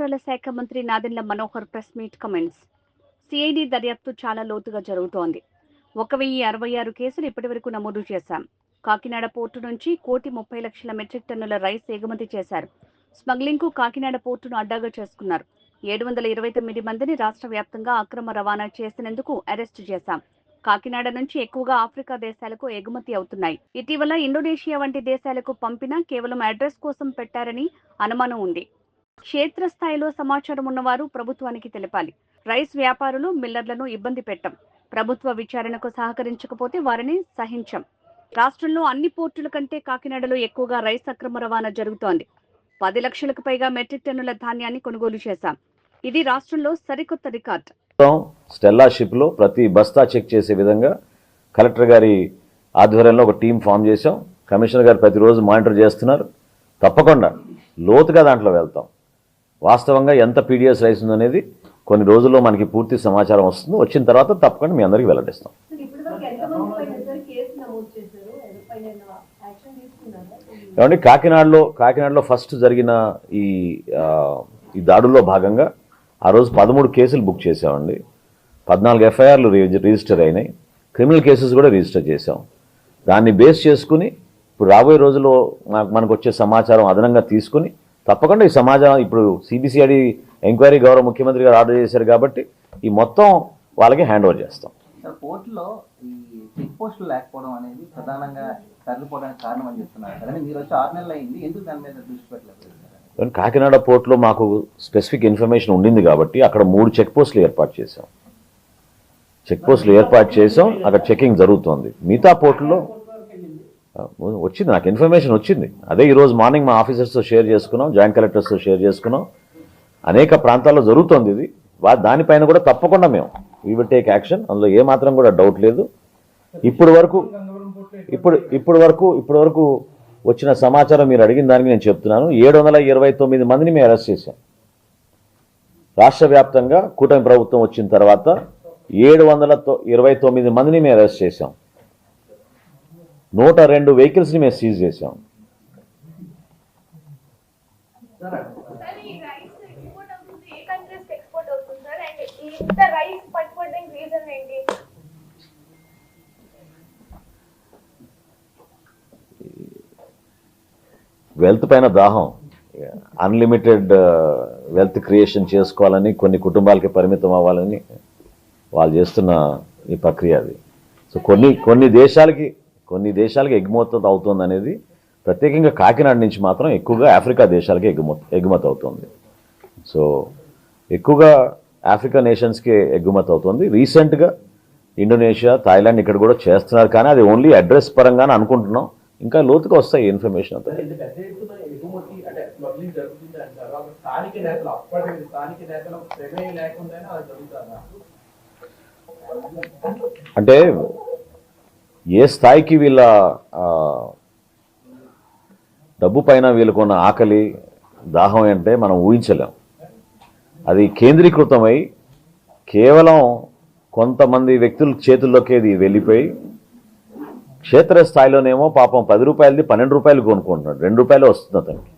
వ్యవహారాల శాఖ మంత్రి Nadendla Manohar press meet comments. CID దర్యాప్తు చాలా లోతుగా జరుగుతోంది. ఒక వెయ్యి అరవై ఆరు కేసులు ఇప్పటివరకు నమోదు చేశాం. కాకినాడ పోర్టు నుంచి కోటి ముప్పై లక్షల మెట్రిక్ టన్నుల రైస్ ఎగుమతి చేశారు. స్మగ్లింగ్కు కాకినాడ పోర్టును అడ్డాగా చేసుకున్నారు. ఏడు వందల ఇరవై తొమ్మిది మందిని రాష్ట్ర వ్యాప్తంగా అక్రమ రవాణా చేసినందుకు అరెస్టు చేశాం. కాకినాడ నుంచి ఎక్కువగా ఆఫ్రికా దేశాలకు ఎగుమతి అవుతున్నాయి. ఇటీవల ఇండోనేషియా వంటి దేశాలకు పంపినా కేవలం అడ్రస్ కోసం పెట్టారని అనుమానం ఉంది. క్షేత్రస్థాయిలో సమాచారం ఉన్నవారు ప్రభుత్వానికి తెలపాలి. రైస్ వ్యాపారులు మిల్లర్లను ఇబ్బంది పెట్టం. ప్రభుత్వ విచారణకు సహకరించకపోతే వారిని సహించం. రాష్ట్రంలో అన్ని పోర్టుల కంటే కాకినాడలో ఎక్కువగా రైస్ అక్రమ రవాణా జరుగుతోంది. పది లక్షలకు పైగా మెట్రిక్ టన్నుల ధాన్యాన్ని కొనుగోలు చేశాం. ఇది రాష్ట్రంలో సరికొత్త రికార్డ్. స్టెల్లా షిప్లో ప్రతి బస్తా చెక్ చేసే విధంగా కలెక్టర్ గారి ఆధ్వర్యంలో ఒక టీం ఫామ్ చేశాం. కమిషనర్ గారు ప్రతిరోజు మానిటర్ చేస్తున్నారు. తప్పకుండా లోతుగా దాంట్లో వెళ్తాం. వాస్తవంగా ఎంత పీడిఎస్ రైస్ ఉందనేది కొన్ని రోజుల్లో మనకి పూర్తి సమాచారం వస్తుంది. వచ్చిన తర్వాత తప్పకుండా మీ అందరికీ వెల్లడిస్తాం. ఏమంటే కాకినాడలో కాకినాడలో ఫస్ట్ జరిగిన ఈ ఈ దాడుల్లో భాగంగా ఆ రోజు పదమూడు కేసులు బుక్ చేసామండి పద్నాలుగు ఎఫ్ఐఆర్లు రిజిస్టర్ అయినాయి. క్రిమినల్ కేసెస్ కూడా రిజిస్టర్ చేసాం దాన్ని బేస్ చేసుకుని ఇప్పుడు రాబోయే రోజుల్లో మనకు వచ్చే సమాచారం అదనంగా తీసుకుని తప్పకుండా ఈ సమాచారం ఇప్పుడు సిబిసిఐడి ఎంక్వైరీ గౌరవ ముఖ్యమంత్రి గారు ఆర్డర్ చేశారు కాబట్టి ఈ మొత్తం వాళ్ళకి హ్యాండ్ ఓవర్ చేస్తాం. సార్ పోర్టులో ఈ చెక్ పోస్టులు లేకపోవడం అనేది ప్రధానంగా తరలిపోవడానికి కారణం అని చెప్తున్నారు అంటే మీరు వచ్చి ఆరు నెలలు అయింది ఎందుకు దాని మీద దృష్టి పెట్టలేదు కానీ కాకినాడ పోర్టులో మాకు స్పెసిఫిక్ ఇన్ఫర్మేషన్ ఉండింది కాబట్టి అక్కడ మూడు చెక్ పోస్టులు ఏర్పాటు చేశాం. చెక్ పోస్టులు ఏర్పాటు చేసాం అక్కడ చెకింగ్ జరుగుతోంది. మిగతా పోర్టులో ఆ, వచ్చింది నాకు ఇన్ఫర్మేషన్ వచ్చింది. అదే ఈరోజు మార్నింగ్ మా ఆఫీసర్స్తో షేర్ చేసుకున్నాం జాయింట్ కలెక్టర్స్తో షేర్ చేసుకున్నాం. అనేక ప్రాంతాల్లో జరుగుతోంది ఇది. వా దానిపైన కూడా తప్పకుండా మేము వీ విల్ టేక్ యాక్షన్ అందులో ఏ మాత్రం కూడా డౌట్ లేదు. ఇప్పుడు వరకు ఇప్పుడు ఇప్పుడు వరకు ఇప్పుడు వరకు వచ్చిన సమాచారం మీరు అడిగిన దానికి నేను చెప్తున్నాను. ఏడు వందల ఇరవై తొమ్మిది మందిని మేము అరెస్ట్ చేశాం. రాష్ట్ర వ్యాప్తంగా కూటమి ప్రభుత్వం వచ్చిన తర్వాత ఏడు వందల తొ- ఇరవై తొమ్మిది మందిని మేము అరెస్ట్ చేశాం. నూట రెండు వెహికల్స్ని మేము సీజ్ చేశాం. సార్. ఈ రైస్ ఎక్స్పోర్ట్ అవుతుంది ఏ కంట్రీస్కి ఎక్స్పోర్ట్ అవుతుంది సార్? అండ్ ఇంత రైస్ పట్టుకోవడానికి రీజన్ ఏంటి? వెల్త్ పైన దాహం. అన్లిమిటెడ్ వెల్త్ క్రియేషన్ చేసుకోవాలని కొన్ని కుటుంబాలకి పరిమితం అవ్వాలని వాళ్ళు చేస్తున్న ఈ ప్రక్రియ అది. సో కొన్ని కొన్ని దేశాలకి కొన్ని దేశాలకి ఎగుమతి అవుతుంది అనేది ప్రత్యేకంగా కాకినాడ నుంచి మాత్రం ఎక్కువగా ఆఫ్రికా దేశాలకి ఎగుమతి ఎగుమతి అవుతుంది. సో ఎక్కువగా ఆఫ్రికా నేషన్స్కి ఎగుమతి అవుతుంది. రీసెంట్గా ఇండోనేషియా థాయిలాండ్ ఇక్కడ కూడా చేస్తున్నారు. కానీ అది ఓన్లీ అడ్రస్ పరంగానే అనుకుంటున్నాం. ఇంకా లోతుగా వస్తాయి ఇన్ఫర్మేషన్ అంతా. అంటే ఏ స్థాయికి వీళ్ళ డబ్బు పైన వీళ్ళకున్న ఆకలి దాహం అంటే మనం ఊహించలేం. అది కేంద్రీకృతమై కేవలం కొంతమంది వ్యక్తుల చేతుల్లోకి ఇది వెళ్ళిపోయి క్షేత్రస్థాయిలోనేమో పాపం పది రూపాయలది పన్నెండు రూపాయలు కొనుక్కుంటున్నాడు. రెండు రూపాయలు వస్తుంది అతనికి.